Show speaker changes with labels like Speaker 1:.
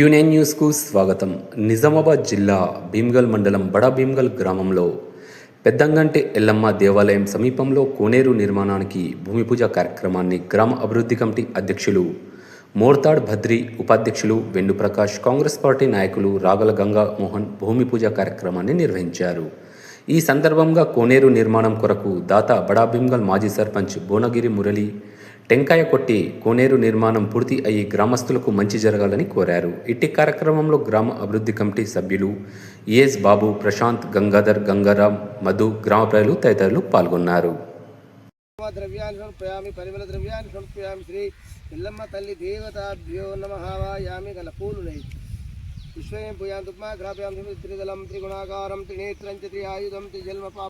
Speaker 1: Quinine న్యూస్కు స్వాగతం. నిజామాబాద్ జిల్లా భీమ్గల్ మండలం బడా భీమ్గల్ గ్రామంలో పెద్దంగంటి ఎల్లమ్మ దేవాలయం సమీపంలో కోనేరు నిర్మాణానికి భూమి పూజ కార్యక్రమాన్ని గ్రామ అభివృద్ధి కమిటీ అధ్యక్షులు మోర్తాడ్ భద్రి ఉపాధ్యక్షులు వెండుప్రకాష్ కాంగ్రెస్ పార్టీ నాయకులు రాగల గంగా మోహన్ భూమి పూజ కార్యక్రమాన్ని నిర్వహించారు. ఈ సందర్భంగా కోనేరు నిర్మాణం కొరకు దాత బడా భీమ్గల్ మాజీ సర్పంచ్ భువనగిరి మురళి టెంకాయ కొట్టి కోనేరు నిర్మాణం పూర్తి అయ్యి గ్రామస్తులకు మంచి జరగాలని కోరారు. ఇట్టి కార్యక్రమంలో గ్రామ అభివృద్ధి కమిటీ సభ్యులు ఈఎస్ బాబు ప్రశాంత్ గంగాధర్ గంగారాం మధు గ్రామ ప్రజలు తదితరులు పాల్గొన్నారు.
Speaker 2: ద్రవ్యాన్ని సమర్పయామి పరిమళ ద్రవ్యాన్ని సమర్పయామి శ్రీ ఎల్లమ్మ తల్లి దేవతాభ్యో నమ గల పూలునై విశ్వయం త్రిదలం త్రిగుణాకారం త్రినేత్రం చ త్రిఆయుధం త్రిజన్మ పాప